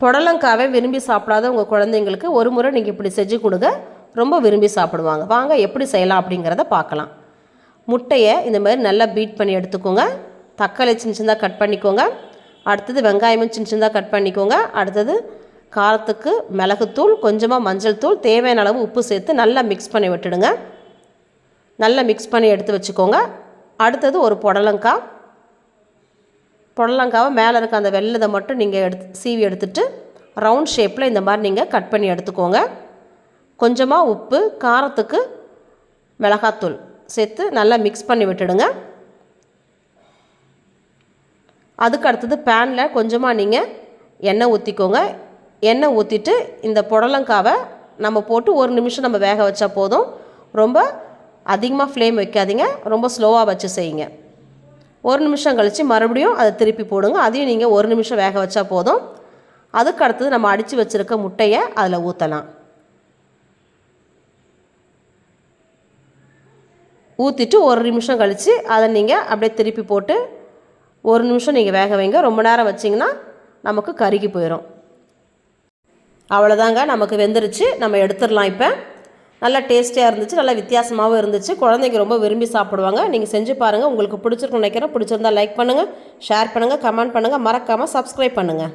புடலங்காவை விரும்பி சாப்பிடாத உங்கள் குழந்தைங்களுக்கு ஒரு முறை நீங்கள் இப்படி செஞ்சு கொடுங்க. ரொம்ப விரும்பி சாப்பிடுவாங்க. வாங்க எப்படி செய்யலாம் அப்படிங்கிறத பார்க்கலாம். முட்டையை இந்த மாதிரி நல்லா பீட் பண்ணி எடுத்துக்கோங்க. தக்காளி சின்ன சின்னதாக கட் பண்ணிக்கோங்க. அடுத்தது வெங்காயமும் சின்ன சின்னதாக கட் பண்ணிக்கோங்க. அடுத்தது காரத்துக்கு மிளகுத்தூள் கொஞ்சமாக மஞ்சள் தூள் தேவையான அளவு உப்பு சேர்த்து நல்லா மிக்ஸ் பண்ணி விட்டுடுங்க. நல்லா மிக்ஸ் பண்ணி எடுத்து வச்சுக்கோங்க. அடுத்தது ஒரு புடலங்காய். புடலங்காவை மேலே இருக்க அந்த வெள்ளதை மட்டும் நீங்கள் எடுத்து சீவி எடுத்துட்டு ரவுண்ட் ஷேப்பில் இந்த மாதிரி நீங்கள் கட் பண்ணி எடுத்துக்கோங்க. கொஞ்சமாக உப்பு காரத்துக்கு மிளகாத்தூள் சேர்த்து நல்லா மிக்ஸ் பண்ணி விட்டுடுங்க. அதுக்கு அடுத்தது பேனில் கொஞ்சமாக நீங்கள் எண்ணெய் ஊற்றிக்கோங்க எண்ணெய் ஊற்றிட்டு இந்த புடலங்காவை நம்ம போட்டு ஒரு நிமிஷம் நம்ம வேக வச்சா போதும். ரொம்ப அதிகமாக ஃப்ளேம் வைக்காதீங்க. ரொம்ப ஸ்லோவாக வச்சு செய்யுங்க. ஒரு நிமிஷம் கழித்து மறுபடியும் அதை திருப்பி போடுங்க. அதையும் நீங்கள் ஒரு நிமிஷம் வேக வச்சா போதும். அதுக்கு அடுத்தது நம்ம அடித்து வச்சுருக்க முட்டையை அதில் ஊற்றலாம் ஊற்றிட்டு ஒரு நிமிஷம் கழித்து அதை நீங்கள் அப்படியே திருப்பி போட்டு ஒரு நிமிஷம் நீங்கள் வேக வைங்க. ரொம்ப நேரம் வச்சிங்கன்னா நமக்கு கருகி போயிடும் அவ்வளோதாங்க நமக்கு வெந்துருச்சு. நம்ம எடுத்துடலாம் இப்போ. நல்லா டேஸ்டியாக இருந்துச்சு நல்லா வித்தியாசமாகவும் இருந்துச்சு. குழந்தைங்க ரொம்ப விரும்பி சாப்பிடுவாங்க. நீங்கள் செஞ்சு பாருங்கள் உங்களுக்கு பிடிச்சிருக்குன்னு நினைக்கிறேன். பிடிச்சிருந்தா லைக் பண்ணுங்கள் ஷேர் பண்ணுங்கள் கமெண்ட் பண்ணுங்கள் மறக்காமல் சப்ஸ்கிரைப் பண்ணுங்கள்